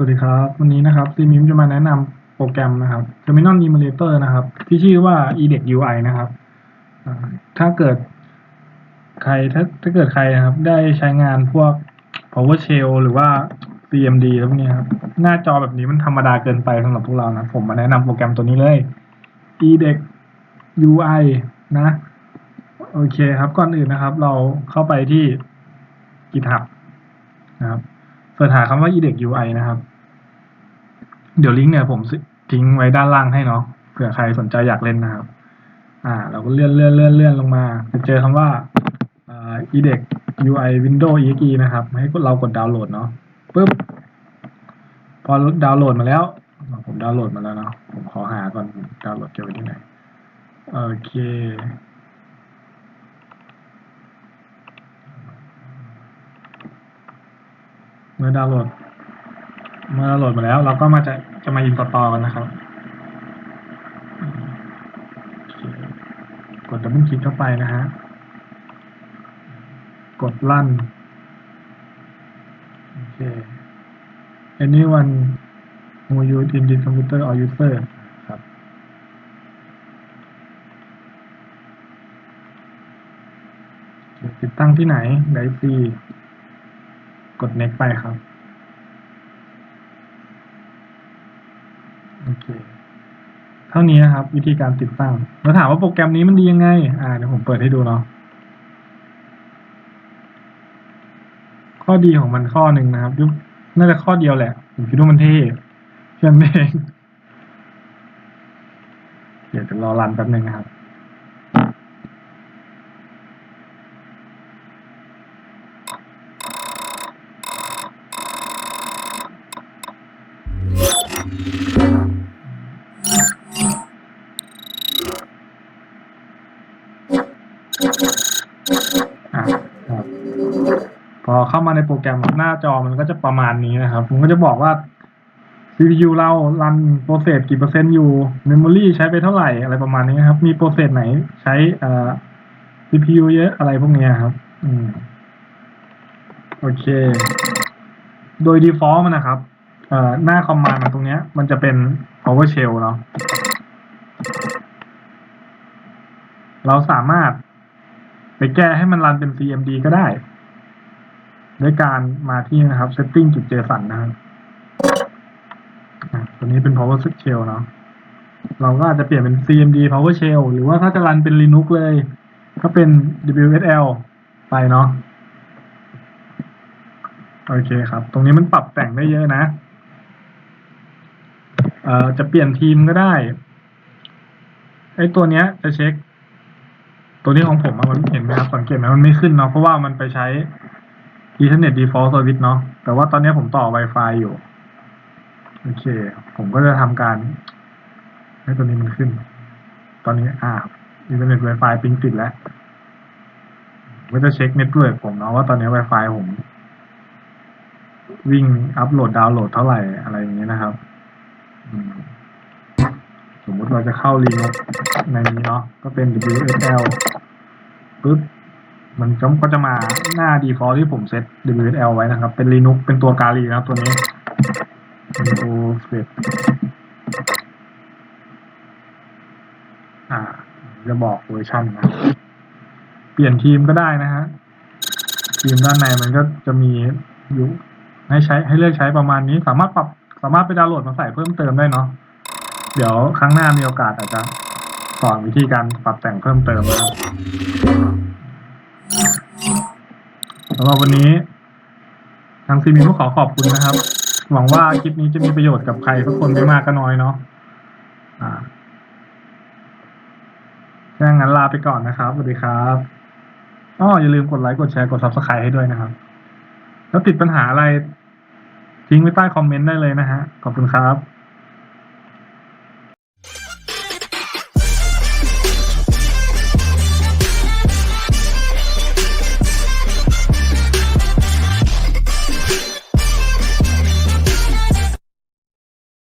สวัสดีครับ วันนี้นะครับซีมิมจะมาแนะนำโปรแกรมนะครับ Terminal Emulator นะครับ ที่ชื่อว่า eDeck UI นะครับถ้าเกิดใครถ้าถ้าเกิดใครนะครับ ได้ใช้งานพวก PowerShell หรือว่า CMD แล้วพวกนี้ครับ หน้าจอแบบนี้มันธรรมดาเกินไปสำหรับพวกเรานะ ผมมาแนะนำโปรแกรมตัวนี้เลย eDeck UI นะ โอเคครับก่อนอื่นนะครับ เราเข้าไปที่ GitHub นะครับเสิร์ชหาคำว่า eDeck UI นะครับ เดี๋ยวลิงก์เนี่ยผมทิ้งไว้ด้านล่างให้เนาะเผื่อใครสนใจอยากเล่นนะครับ อ่า เราก็เลื่อนเลื่อนเลื่อนเลื่อนลงมาจะเจอคำว่าอ่า edX UI Windows exe นะครับ ให้เรากดดาวน์โหลดเนาะปุ๊บพอดาวน์โหลดมาแล้ว ผมดาวน์โหลดมาแล้วเนาะผมขอหาก่อนดาวน์โหลดเก็บไว้ที่ไหนโอเคเมื่อดาวน์โหลด เมื่อดาวน์โหลดมาแล้ว เราก็มาจะจะมาอินสตอลกันนะครับโอเคกดดับเบิลคลิกเข้าไปนะฮะ กดลั่น โอเค anyone who use in this computer or user ครับโอเคติดตั้งที่ไหนไดซีกด next ไปครับ โอเคเท่านี้นะครับ วิธีการติดตั้งแล้วถามว่าโปรแกรมนี้มันดียังไง อ่าเดี๋ยวผมเปิดให้ดูเนาะข้อดีของมันข้อหนึ่งนะครับยุน่าจะข้อเดียวแหละผมคิดว่ามันเท่แค่นั้นเองเดี๋ยวจะรอรันแป๊บนึงนะครับ อะครับพอเข้ามาในโปรแกรมหน้าจอมันก็จะประมาณนี้นะครับผมก็จะบอกว่า CPU เรารันโปรเซสกี่เปอร์เซ็นต์อยู่ Memory ใช้ไปเท่าไหร่อะไรประมาณนี้นะครับ มีโปรเซสไหนใช้อ่อ CPU เยอะอะไรพวกนี้ครับ อืม โอเค โดย default มันนะครับ เอ่อ หน้าคอมมานด์มาตรงเนี้ย มันจะเป็น PowerShell เนาะ เราสามารถ ไปแก้ให้มันรันเป็น CMD ก็ได้ ด้วยการมาที่นะครับ setting จุด JSON นะครับตัวนี้เป็น PowerShell เนาะเราก็อาจจะเปลี่ยนเป็น CMD PowerShell หรือว่าถ้าจะรันเป็น Linux เลย ก็เป็น WSL ไปเนาะโอเคครับ ตรงนี้มันปรับแต่งได้เยอะนะ เอ่อ จะเปลี่ยนทีมก็ได้ ไอ้ตัวเนี้ยจะเช็ค ตัวนี้ของผมมันเห็นไหมครับสังเกตไหมมันไม่ขึ้นเนาะเพราะว่ามันไปใช้ Ethernet Default Service เนาะแต่ว่าตอนนี้ผมต่อ Wi-Fi อยู่โอเค ผมก็จะทำการ ให้ตัวนี้มันขึ้น ตอนนี้อ่า Ethernet Wi-Fi ปิงติดแล้วผมก็จะเช็คเน็ตเวิร์กผมเนาะว่าตอนนี้ Wi-Fi ผม วิ่งอัพโหลดดาวน์โหลดเท่าไหร่อะไรอย่างเงี้ยนะครับสมมติเราจะเข้า Linux ในนี้เนาะก็เป็น WSL ปึ๊บมันก็จะมาหน้า default ที่ผมเซต WSL ไว้นะครับ เป็น Linux เป็นตัวกาลีนะครับตัวนี้ Windows อ่า จะบอกเวอร์ชันนะ เปลี่ยนทีมก็ได้นะฮะ ทีมด้านในมันก็จะมีอยู่ให้ใช้ให้เลือกใช้ประมาณนี้ สามารถปรับสามารถไปดาวน์โหลดมาใส่เพิ่มเติมได้เนาะ เดี๋ยวครั้งหน้ามีโอกาสอาจจะสอนวิธีการปรับแต่งเพิ่มเติมนะครับ สำหรับวันนี้ทางซีมีก็ขอขอบคุณนะครับ หวังว่าคลิปนี้จะมีประโยชน์กับใครทุกคนไม่มากก็น้อยเนาะอ่าถ้างั้นลาไปก่อนนะครับสวัสดีครับอ้ออย่าลืมกดไลค์กดแชร์กด subscribe ให้ด้วยนะครับ แล้วติดปัญหาอะไรทิ้งไว้ใต้คอมเมนต์ได้เลยนะฮะ ขอบคุณครับ